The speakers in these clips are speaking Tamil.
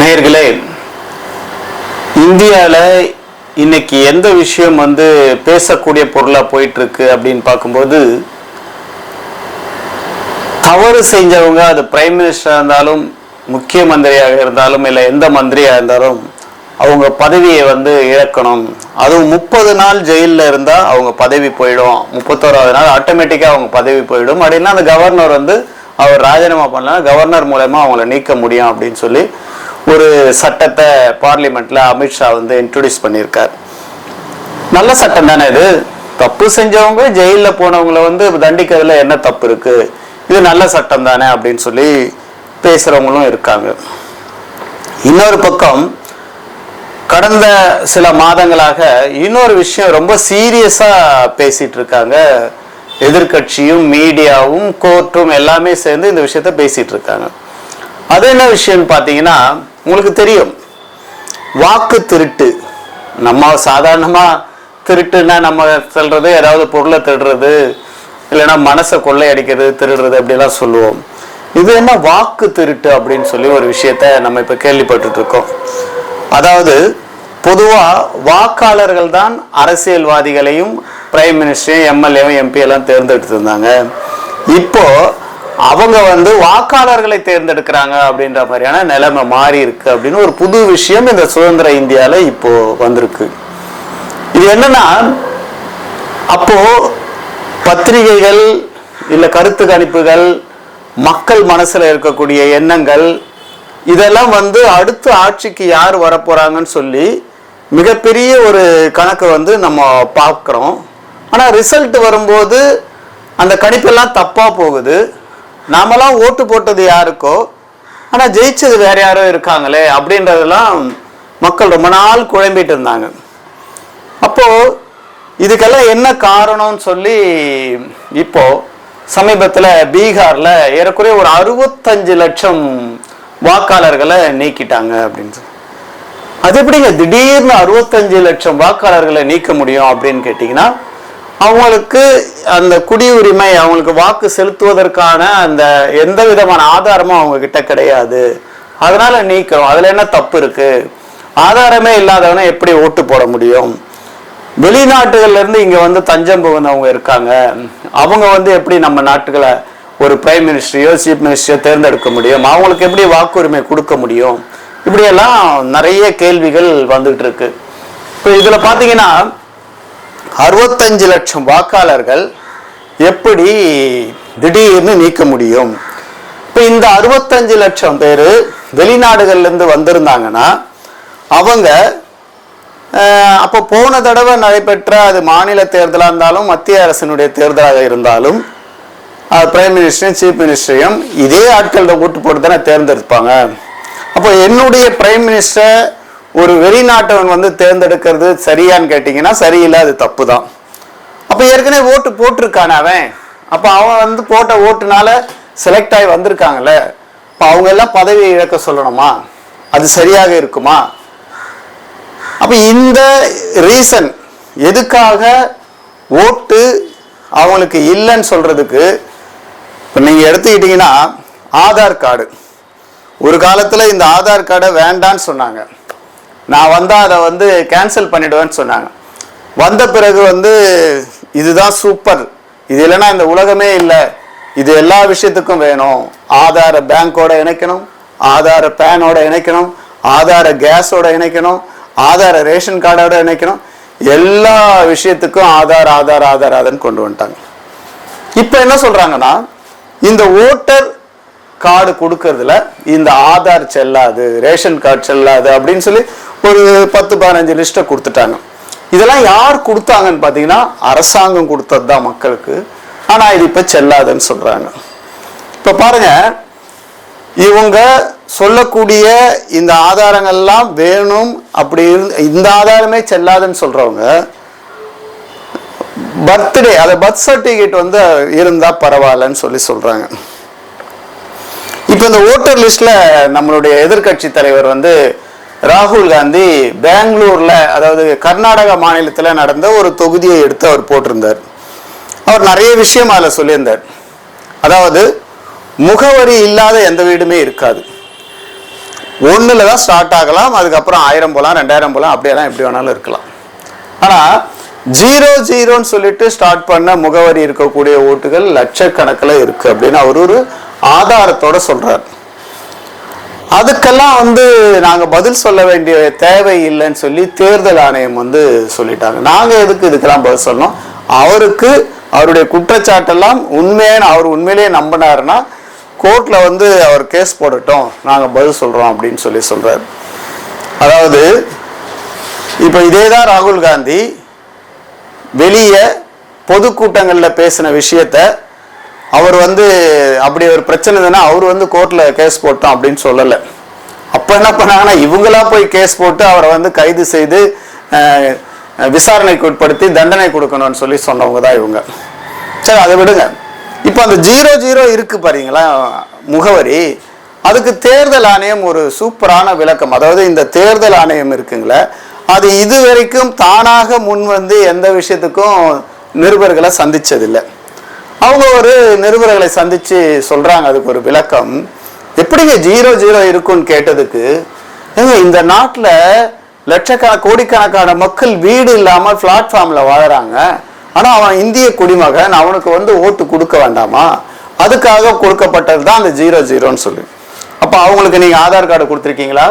நேர்களே இந்தியாவில் இன்னைக்கு எந்த விஷயம் வந்து பேசக்கூடிய பொருளாக போயிட்டு இருக்கு அப்படின்னு பார்க்கும்போது தவறு செஞ்சவங்க அது பிரைம் மினிஸ்டராக இருந்தாலும் முக்கிய மந்திரியாக இருந்தாலும் இல்லை எந்த மந்திரியாக இருந்தாலும் அவங்க பதவியை வந்து இழக்கணும். அதுவும் முப்பது நாள் ஜெயிலில் இருந்தால் அவங்க பதவி போயிடும். முப்பத்தோராவது நாள் ஆட்டோமேட்டிக்காக அவங்க பதவி போயிடும். அப்படின்னா அந்த கவர்னர் வந்து அவர் ராஜினாமா பண்ணலாம் கவர்னர் மூலயமா அவங்கள நீக்க முடியும் அப்படின்னு சொல்லி ஒரு சட்டத்தை பார்லிமெண்ட்ல அமித்ஷா வந்து இன்ட்ரடியூஸ் பண்ணியிருக்கார். நல்ல சட்டம் தானே இது? தப்பு செஞ்சவங்க ஜெயிலில் போனவங்கள வந்து தண்டிக்கிறதுல என்ன தப்பு இருக்கு? இது நல்ல சட்டம் தானே அப்படின்னு சொல்லி பேசுறவங்களும் இருக்காங்க. இன்னொரு பக்கம் கடந்த சில மாதங்களாக இன்னொரு விஷயம் ரொம்ப சீரியஸா பேசிட்டு இருக்காங்க. எதிர்க்கட்சியும் மீடியாவும் கோர்ட்டும் எல்லாமே சேர்ந்து இந்த விஷயத்த பேசிட்டு இருக்காங்க. அது என்ன விஷயம்னு பார்த்தீங்கன்னா உங்களுக்கு தெரியும். வாக்கு திருட்டு. நம்ம சாதாரணமாக திருட்டுன்னா நம்ம சொல்றது ஏதாவது பொருளை திருடுறது இல்லைன்னா மனசை கொள்ளையடிக்கிறது திருடுறது அப்படிலாம் சொல்லுவோம். இது என்ன வாக்கு திருட்டு அப்படின்னு சொல்லி ஒரு விஷயத்த நம்ம இப்போ கேள்விப்பட்டுருக்கோம் அதாவது பொதுவாக வாக்காளர்கள் தான் அரசியல்வாதிகளையும் பிரைம் மினிஸ்டரையும் எம்எல்ஏவும் எம்பி எல்லாம் தேர்ந்தெடுத்திருந்தாங்க. இப்போது அவங்க வந்து வாக்காளர்களை தேர்ந்தெடுக்கிறாங்க அப்படின்ற மாதிரியான நிலைமை மாறி இருக்கு அப்படின்னு ஒரு புது விஷயம் இந்த சுதந்திர இந்தியால இப்போ வந்திருக்கு. இது என்னன்னா அப்போ பத்திரிகைகள் இல்லை கருத்து கணிப்புகள் மக்கள் மனசுல இருக்கக்கூடிய எண்ணங்கள் இதெல்லாம் வந்து அடுத்த ஆட்சிக்கு யார் வரப்போறாங்கன்னு சொல்லி மிகப்பெரிய ஒரு கணக்கு வந்து நம்ம பார்க்குறோம். ஆனால் ரிசல்ட் வரும்போது அந்த கணிப்பெல்லாம் தப்பாக போகுது. நாமெல்லாம் ஓட்டு போட்டது யாருக்கோ? ஆனால் ஜெயிச்சது வேற யாரோ இருக்காங்களே அப்படின்றதெல்லாம் மக்கள் ரொம்ப நாள் குழம்பிட்டு இருந்தாங்க. அப்போ இதுக்கெல்லாம் என்ன காரணம்னு சொல்லி இப்போ சமீபத்தில் பீகார்ல ஏறக்குறைய ஒரு அறுபத்தஞ்சு லட்சம் வாக்காளர்களை நீக்கிட்டாங்க அப்படின்னு சொல்லி. அது எப்படிங்க? திடீர்னு அறுபத்தஞ்சு லட்சம் வாக்காளர்களை நீக்க முடியும் அப்படின்னு கேட்டிங்கன்னா அவங்களுக்கு அந்த குடியுரிமை அவங்களுக்கு வாக்கு செலுத்துவதற்கான அந்த எந்த விதமான ஆதாரமும் அவங்க கிட்ட கிடையாது. அதனால நீக்கிறோம். அதுல என்ன தப்பு இருக்கு? ஆதாரமே இல்லாதவன எப்படி ஓட்டு போட முடியும்? வெளிநாட்டுகள்ல இருந்து இங்க வந்து தஞ்சம் புகுந்தவங்க இருக்காங்க. அவங்க வந்து எப்படி நம்ம நாட்டுகளை ஒரு பிரைம் மினிஸ்டரையோ சீஃப் மினிஸ்டரையோ தேர்ந்தெடுக்க முடியும்? அவங்களுக்கு எப்படி வாக்குரிமை கொடுக்க முடியும்? இப்படியெல்லாம் நிறைய கேள்விகள் வந்துட்டு இருக்கு. இப்போ இதுல பாத்தீங்கன்னா அறுபத்தஞ்சு லட்சம் வாக்காளர்கள் எப்படி திடீர்னு நீக்க முடியும்? இப்போ இந்த அறுபத்தஞ்சு லட்சம் பேர் வெளிநாடுகள்லேருந்து வந்திருந்தாங்கன்னா அவங்க அப்போ போன தடவை நடைபெற்ற அது மாநில தேர்தலாக இருந்தாலும் மத்திய அரசினுடைய தேர்தலாக இருந்தாலும் பிரைம் மினிஸ்டரையும் சீஃப் மினிஸ்டரையும் இதே ஆட்களில் ஓட்டு போட்டு தானே தேர்ந்தெடுப்பாங்க. அப்போ என்னுடைய பிரைம் மினிஸ்டர் ஒரு வெளிநாட்டவன் வந்து தேர்ந்தெடுக்கிறது சரியான்னு கேட்டிங்கன்னா சரியில்லை அது தப்பு தான் அப்போ ஏற்கனவே ஓட்டு போட்டிருக்கான அவன். அப்போ அவன் வந்து போட்ட ஓட்டுனால செலக்ட் ஆகி வந்திருக்காங்கல்ல. இப்போ அவங்க எல்லாம் பதவி இழக்க சொல்லணுமா? அது சரியாக இருக்குமா? அப்போ இந்த ரீசன் எதுக்காக ஓட்டு அவங்களுக்கு இல்லைன்னு சொல்கிறதுக்கு இப்போ நீங்கள் எடுத்துக்கிட்டிங்கன்னா ஆதார் கார்டு. ஒரு காலத்தில் இந்த ஆதார் கார்டை வேண்டான்னு சொன்னாங்க. நான் வந்தால் அதை வந்து கேன்சல் பண்ணிடுவேன்னு சொன்னாங்க. வந்த பிறகு வந்து இதுதான் சூப்பர் இது இல்லைன்னா இந்த உலகமே இல்லை. இது எல்லா விஷயத்துக்கும் வேணும். ஆதார பேங்கோட இணைக்கணும் ஆதார பேனோட இணைக்கணும் ஆதார கேஸோட இணைக்கணும் ஆதார ரேஷன் கார்டோட இணைக்கணும். எல்லா விஷயத்துக்கும் ஆதார் ஆதார் ஆதார் ஆதார்னு கொண்டு வந்துட்டாங்க. இப்போ என்ன சொல்கிறாங்கன்னா இந்த ஓட்டர் கார்டு கொடுக்கறதுல இந்த ஆதார் செல்லாது ரேஷன் கார்டு செல்லாது அப்படின்னு சொல்லி ஒரு பத்து பதினஞ்சு லிஸ்ட்டை கொடுத்துட்டாங்க. இதெல்லாம் யார் கொடுத்தாங்கன்னு பார்த்தீங்கன்னா அரசாங்கம் கொடுத்தது தான் மக்களுக்கு. ஆனால் இது இப்போ செல்லாதுன்னு சொல்கிறாங்க இப்போ பாருங்க இவங்க சொல்லக்கூடிய இந்த ஆதாரங்கள்லாம் வேணும் அப்படி இருந்து இந்த ஆதாரமே செல்லாதுன்னு சொல்கிறவங்க பர்த்டே அதை பர்த் சர்டிஃபிகேட் வந்து இருந்தால் பரவாயில்லன்னு சொல்லி சொல்கிறாங்க இப்போ இந்த ஓட்டர் லிஸ்ட்டில் நம்மளுடைய எதிர்க்கட்சி தலைவர் வந்து ராகுல் காந்தி பெங்களூர்ல அதாவது கர்நாடக மாநிலத்தில் நடந்த ஒரு தொகுதியை எடுத்து அவர் போட்டிருந்தார். அவர் நிறைய விஷயம் அதில் சொல்லியிருந்தார். அதாவது முகவரி இல்லாத எந்த வீடுமே இருக்காது. ஒன்றில் தான் ஸ்டார்ட் ஆகலாம் அதுக்கப்புறம் ஆயிரம் போகலாம் ரெண்டாயிரம் போகலாம் அப்படியெல்லாம் எப்படி வேணாலும் இருக்கலாம். ஆனால் ஜீரோ ஜீரோன்னு சொல்லிட்டு ஸ்டார்ட் பண்ண முகவரி இருக்கக்கூடிய ஓட்டுகள் லட்சக்கணக்கில் இருக்குது அப்படின்னு அவர் ஒரு ஆதாரத்தோட சொல்கிறார் அதுக்கெல்லாம் வந்து நாங்கள் பதில் சொல்ல வேண்டிய தேவை இல்லைன்னு சொல்லி தேர்தல் ஆணையம் வந்து சொல்லிட்டாங்க. நாங்கள் எதுக்கு இதுக்கெல்லாம் பதில் சொல்லணும்? அவருக்கு அவருடைய குற்றச்சாட்டெல்லாம் உண்மையான அவர் உண்மையிலேயே நம்பினாருன்னா கோர்ட்டில் வந்து அவர் கேஸ் போடட்டும். நாங்கள் பதில் சொல்கிறோம் அப்படின்னு சொல்லி சொல்கிறார் அதாவது இப்போ இதே தான் ராகுல் காந்தி வெளியே பொதுக்கூட்டங்களில் பேசின விஷயத்த அவர் வந்து அப்படி ஒரு பிரச்சனை இருந்ததுன்னா அவர் வந்து கோர்ட்டில் கேஸ் போட்டோம் அப்படின்னு சொல்லலை. அப்போ என்ன பண்ணாங்கன்னா இவங்களா போய் கேஸ் போட்டு அவரை வந்து கைது செய்து விசாரணைக்கு உட்படுத்தி தண்டனை கொடுக்கணும்னு சொல்லி சொன்னவங்க தான் இவங்க. சரி அதை விடுங்க. இப்போ அந்த ஜீரோ ஜீரோ இருக்கு பாருங்களா முகவரி. அதுக்கு தேர்தல் ஆணையம் ஒரு சூப்பரான விளக்கம். அதாவது இந்த தேர்தல் ஆணையம் இருக்குங்களே அது இதுவரைக்கும் தானாக முன் வந்து எந்த விஷயத்துக்கும் நிருபர்களை சந்திச்சதில்லை. அவங்க ஒரு நிருபர்களை சந்திச்சு சொல்றாங்க அதுக்கு ஒரு விளக்கம். எப்படிங்க ஜீரோ ஜீரோ இருக்குன்னு கேட்டதுக்கு ஏங்க இந்த நாட்டில் லட்சக்கண கோடிக்கணக்கான மக்கள் வீடு இல்லாமல் பிளாட்ஃபார்மில் வாழறாங்க. ஆனால் அவன் இந்திய குடிமகன் அவனுக்கு வந்து ஓட்டு கொடுக்க வேண்டாமா? அதுக்காக கொடுக்கப்பட்டது தான் அந்த ஜீரோ ஜீரோன்னு சொல்லி. அப்போ அவங்களுக்கு நீங்கள் ஆதார் கார்டு கொடுத்துருக்கீங்களா?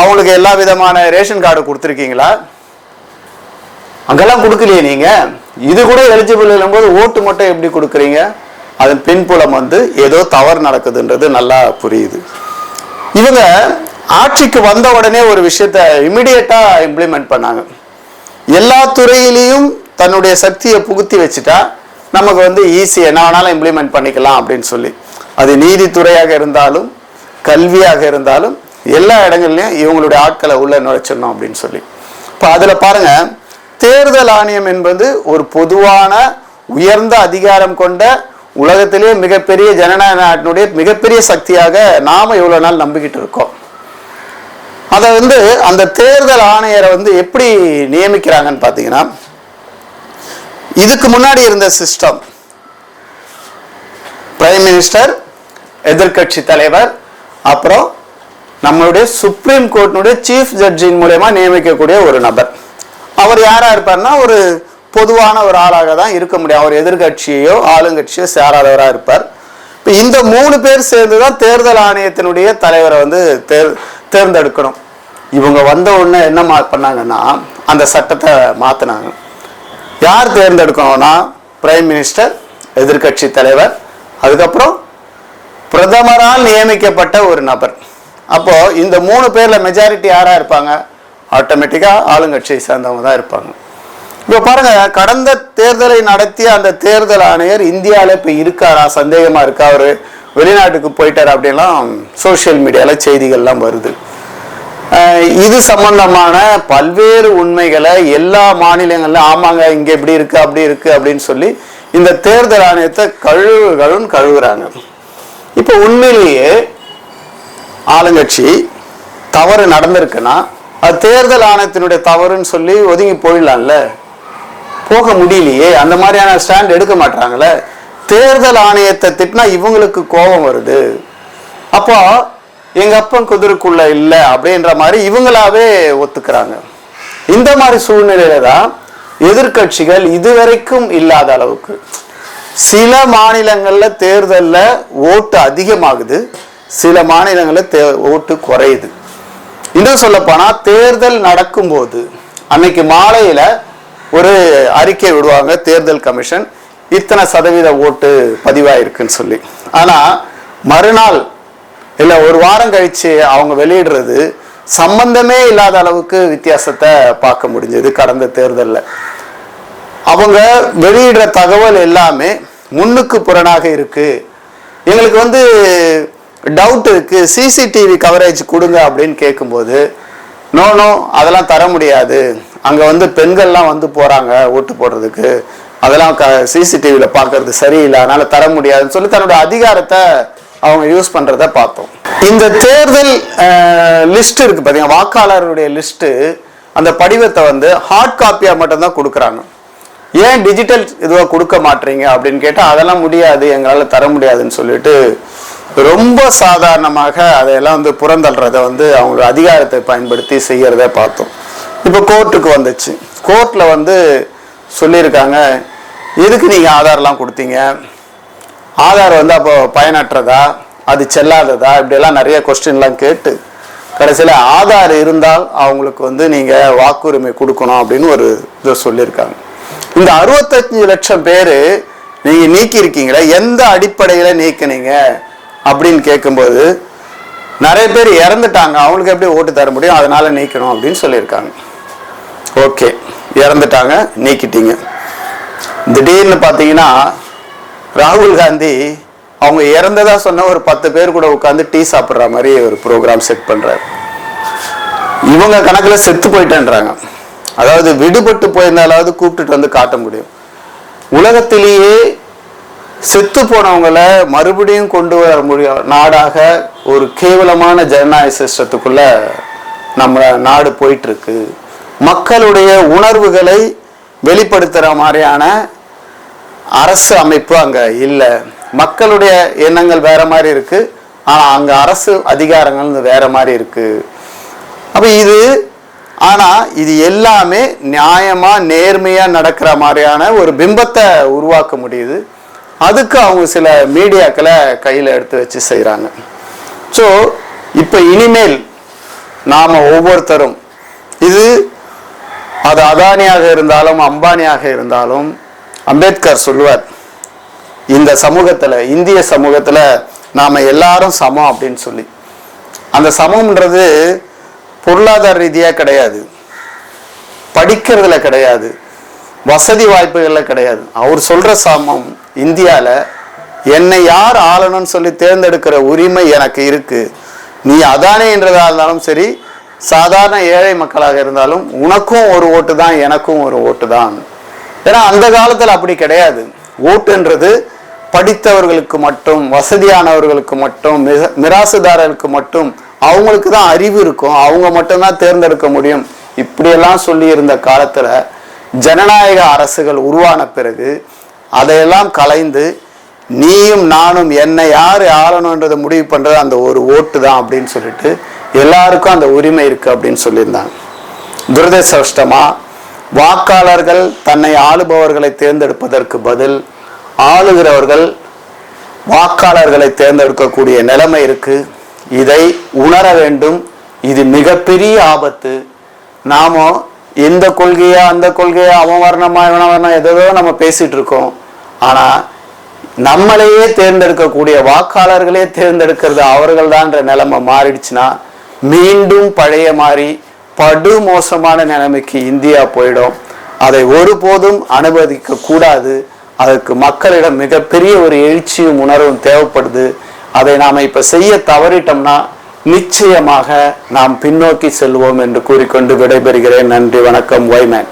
அவங்களுக்கு எல்லா விதமான ரேஷன் கார்டு கொடுத்துருக்கீங்களா? அங்கெல்லாம் கொடுக்கலையே நீங்கள் இது கூட எலிஜிபிள் இல்லும்போது ஓட்டு மட்டும் எப்படி கொடுக்குறீங்க? அதன் பின்புலம் வந்து ஏதோ தவறு நடக்குதுன்றது நல்லா புரியுது. இவங்க ஆட்சிக்கு வந்த உடனே ஒரு விஷயத்த இமிடியேட்டா இம்ப்ளிமெண்ட் பண்ணாங்க. எல்லா துறையிலையும் தன்னுடைய சக்தியை புகுத்தி வச்சுட்டா நமக்கு வந்து ஈஸி என்ன வேணாலும் இம்ப்ளிமெண்ட் பண்ணிக்கலாம் அப்படின்னு சொல்லி. அது நீதித்துறையாக இருந்தாலும் கல்வியாக இருந்தாலும் எல்லா இடங்கள்லையும் இவங்களுடைய ஆட்களை உள்ள நுழைச்சிடணும் அப்படின்னு சொல்லி. இப்போ அதில் பாருங்கள் தேர்தல் ஆணையம் என்பது ஒரு பொதுவான உயர்ந்த அதிகாரம் கொண்ட உலகத்திலேயே மிகப்பெரிய ஜனநாயக நாட்டினுடைய மிகப்பெரிய சக்தியாக நாம் இவ்வளோ நாள் நம்பிக்கிட்டு இருக்கோம். அதை வந்து அந்த தேர்தல் ஆணையரை வந்து எப்படி நியமிக்கிறாங்கன்னு பார்த்தீங்கன்னா இதுக்கு முன்னாடி இருந்த சிஸ்டம் பிரைம் மினிஸ்டர் எதிர்க்கட்சி தலைவர் அப்புறம் நம்மளுடைய சுப்ரீம் கோர்ட்டினுடைய சீஃப் ஜட்ஜின் மூலயமா நியமிக்கக்கூடிய ஒரு நபர். அவர் யாராக இருப்பார்னா ஒரு பொதுவான ஒரு ஆளாக தான் இருக்க முடியும். அவர் எதிர்கட்சியையோ ஆளுங்கட்சியோ சேராதவராக இருப்பார். இப்போ இந்த மூணு பேர் சேர்ந்து தான் தேர்தல் ஆணையத்தினுடைய தலைவரை வந்து தேர் தேர்ந்தெடுக்கணும். இவங்க வந்த உடனே என்ன மா பண்ணாங்கன்னா அந்த சட்டத்தை மாற்றினாங்க யார் தேர்ந்தெடுக்கணும்னா பிரைம் மினிஸ்டர் எதிர்க்கட்சி தலைவர் அதுக்கப்புறம் பிரதமரால் நியமிக்கப்பட்ட ஒரு நபர். அப்போது இந்த மூணு பேரில் மெஜாரிட்டி யாராக இருப்பாங்க? ஆட்டோமேட்டிக்கா ஆளுங்கட்சியை சேர்ந்தவங்க தான் இருப்பாங்க. இப்போ பாருங்க கடந்த தேர்தலை நடத்திய அந்த தேர்தல் ஆணையர் இந்தியாவில் இப்போ இருக்காரா? சந்தேகமா இருக்கா? அவர் வெளிநாட்டுக்கு போயிட்டார் அப்படின்லாம் சோஷியல் மீடியால செய்திகள்லாம் வருது. இது சம்பந்தமான பல்வேறு உண்மைகளை எல்லா மாநிலங்களிலும் ஆமாங்க இங்க இப்படி இருக்கு அப்படி இருக்கு அப்படின்னு சொல்லி இந்த தேர்தல் ஆணையத்தை கழுவுகளும் கழுவுறாங்க. இப்போ உண்மையிலேயே ஆளுங்கட்சி தவறு நடந்திருக்குன்னா அது தேர்தல் ஆணையத்தினுடைய தவறுன்னு சொல்லி ஒதுங்கி போயிடலாம்ல? போக முடியலையே. அந்த மாதிரியான ஸ்டாண்ட் எடுக்க மாட்டாங்களே தேர்தல் ஆணையத்தை திட்டினா இவங்களுக்கு கோபம் வருது. அப்போ எங்க அப்பன் குதிரைக்குள்ள இல்லை அப்படின்ற மாதிரி இவங்களாவே ஒத்துக்கிறாங்க. இந்த மாதிரி சூழ்நிலையில தான் எதிர்க்கட்சிகள் இதுவரைக்கும் இல்லாத அளவுக்கு சில மாநிலங்களில் தேர்தலில் ஓட்டு அதிகமாகுது. சில மாநிலங்களில் தே ஓட்டு குறையுது. இன்னும் சொல்ல போனா தேர்தல் நடக்கும்போது அன்னைக்கு மாலையில ஒரு அறிக்கை விடுவாங்க தேர்தல் கமிஷன். இத்தனை சதவீத ஓட்டு பதிவாயிருக்குன்னு சொல்லி. ஆனா மறுநாள் இல்ல ஒரு வாரம் கழிச்சு அவங்க வெளியிடுறது சம்பந்தமே இல்லாத அளவுக்கு வித்தியாசத்தை பார்க்க முடிஞ்சது கடந்த தேர்தலில். அவங்க வெளியிடுற தகவல் எல்லாமே முன்னுக்கு புறனாக இருக்கு. எங்களுக்கு வந்து டவுட் இருக்கு சிசிடிவி கவரேஜ் கொடுங்க அப்படின்னு கேட்கும்போது நோ நோ அதெல்லாம் தர முடியாது. அங்க வந்து பெண்கள்லாம் வந்து போறாங்க ஓட்டு போடுறதுக்கு. அதெல்லாம் க சிசிடிவியில் பார்க்கறது சரியில்லை. அதனால தர முடியாதுன்னு சொல்லி தன்னோட அதிகாரத்தை அவங்க யூஸ் பண்றத பார்த்தோம். இந்த தேர்தல் லிஸ்ட் இருக்கு பாத்தீங்க. வாக்காளருடைய லிஸ்ட் அந்த படிவத்தை வந்து ஹார்ட் காப்பியா மட்டும்தான் கொடுக்குறாங்க. ஏன் டிஜிட்டல் இதுவாக கொடுக்க மாட்டீங்க? அப்படின்னு கேட்டால் அதெல்லாம் முடியாது. எங்களால் தர முடியாதுன்னு சொல்லிட்டு ரொம்ப சாதாரணமாக அதையெல்லாம் வந்து புறந்தள்ளுறதை வந்து அவங்க அதிகாரத்தை பயன்படுத்தி செய்கிறத பார்த்தோம். இப்போ கோர்ட்டுக்கு வந்துச்சு. கோர்ட்டில் வந்து சொல்லியிருக்காங்க எதுக்கு நீங்கள் ஆதார்லாம் கொடுத்தீங்க? ஆதார் வந்து அப்போ பயனற்றதா? அது செல்லாததா? இப்படியெல்லாம் நிறைய கொஸ்டின்லாம் கேட்டு கடைசியில் ஆதார் இருந்தால் அவங்களுக்கு வந்து நீங்கள் வாக்குரிமை கொடுக்கணும் அப்படின்னு ஒரு இதை சொல்லியிருக்காங்க. இந்த அறுபத்தஞ்சு லட்சம் பேர் நீங்கள் நீக்கியிருக்கீங்களே எந்த அடிப்படையில் நீக்கினீங்க? அப்படின்னு கேட்கும்போது நிறைய பேர் இறந்துட்டாங்க. அவங்களுக்கு எப்படி ஓட்டு தர முடியும்? அதனால நீக்கணும் அப்படின்னு சொல்லியிருக்காங்க. ஓகே. இறந்துட்டாங்க நீக்கிட்டீங்க. திடீர்னு பார்த்தீங்கன்னா ராகுல் காந்தி அவங்க இறந்ததா சொன்ன ஒரு பத்து பேர் கூட உட்காந்து டீ சாப்பிட்ற மாதிரி ஒரு ப்ரோக்ராம் செட் பண்ணுறாரு இவங்க கணக்கில் செத்து போயிட்டேன்றாங்க. அதாவது விடுபட்டு போயிருந்தாலாவது கூப்பிட்டுட்டு வந்து காட்ட முடியும். உலகத்திலேயே செத்து போனவங்களை மறுபடியும் கொண்டு வர முடியும் நாடாக ஒரு கேவலமான ஜனநாயக சிஸ்டத்துக்குள்ள நம்ம நாடு போயிட்டு இருக்கு மக்களுடைய உணர்வுகளை வெளிப்படுத்துகிற மாதிரியான அரசு அமைப்பு அங்கே இல்லை. மக்களுடைய எண்ணங்கள் வேற மாதிரி இருக்கு. ஆனால் அங்கே அரசு அதிகாரங்கள் வேற மாதிரி இருக்கு. அப்போ இது ஆனால் இது எல்லாமே நியாயமாக நேர்மையாக நடக்கிற மாதிரியான ஒரு பிம்பத்தை உருவாக்க முடியுது. அதுக்கு அவங்க சில மீடியாக்களை கையில் எடுத்து வச்சு செய்கிறாங்க ஸோ இப்போ இனிமேல் நாம் ஒவ்வொருத்தரும் இது அது அதானியாக இருந்தாலும் அம்பானியாக இருந்தாலும் அம்பேத்கர் சொல்லுவார் இந்த சமூகத்தில் இந்திய சமூகத்தில் நாம் எல்லாரும் சமம் அப்படின்னு சொல்லி. அந்த சமம்ன்றது பொருளாதார ரீதியாக கிடையாது. படிக்கிறதுல கிடையாது. வசதி வாய்ப்புகள்ல கிடையாது. அவர் சொல்ற சமம் இந்தியாவில் என்னை யார் ஆளணும்னு சொல்லி தேர்ந்தெடுக்கிற உரிமை எனக்கு இருக்கு. நீ அதானே என்றதாக இருந்தாலும் சரி சாதாரண ஏழை மக்களாக இருந்தாலும் உனக்கும் ஒரு ஓட்டு தான் எனக்கும் ஒரு ஓட்டு தான். ஏன்னா அந்த காலத்தில் அப்படி கிடையாது. ஓட்டுன்றது படித்தவர்களுக்கு மட்டும் வசதியானவர்களுக்கு மட்டும் மிராசுதாரர்களுக்கு மட்டும் அவங்களுக்கு தான் அறிவு இருக்கும். அவங்க மட்டும்தான் தேர்ந்தெடுக்க முடியும். இப்படியெல்லாம் சொல்லி இருந்த காலத்துல ஜனநாயக அரசுகள் உருவான பிறகு அதையெல்லாம் கலைந்து நீயும் நானும் என்னை யார் ஆளணுன்றதை முடிவு பண்ணுறது அந்த ஒரு ஓட்டு தான் அப்படின்னு சொல்லிட்டு எல்லாருக்கும் அந்த உரிமை இருக்குது அப்படின்னு சொல்லியிருந்தாங்க. துரதிருஷ்டமாக வாக்காளர்கள் தன்னை ஆளுபவர்களை தேர்ந்தெடுப்பதற்கு பதில் ஆளுகிறவர்கள் வாக்காளர்களை தேர்ந்தெடுக்கக்கூடிய நிலைமை இருக்குது இதை உணர வேண்டும். இது மிகப்பெரிய ஆபத்து. நாமோ எந்த கொள்கையா அந்த கொள்கையா அவன் வரணுமா இவன வரணும் எதோ நம்ம பேசிட்டு இருக்கோம். ஆனா நம்மளையே தேர்ந்தெடுக்கக்கூடிய வாக்காளர்களே தேர்ந்தெடுக்கிறது அவர்கள்தான்ற நிலைமை மாறிடுச்சுன்னா மீண்டும் பழைய மாதிரி படு மோசமான நிலைமைக்கு இந்தியா போயிடும். அதை ஒருபோதும் அனுமதிக்க கூடாது. அதற்கு மக்களிடம் மிகப்பெரிய ஒரு எழுச்சியும் உணர்வும் தேவைப்படுது. அதை நாம் இப்போ செய்ய தவறிட்டோம்னா நிச்சயமாக நாம் பின்னோக்கி செல்வோம் என்று கூறிக்கொண்டு விடைபெறுகிறேன். நன்றி வணக்கம் ஒய்மேன்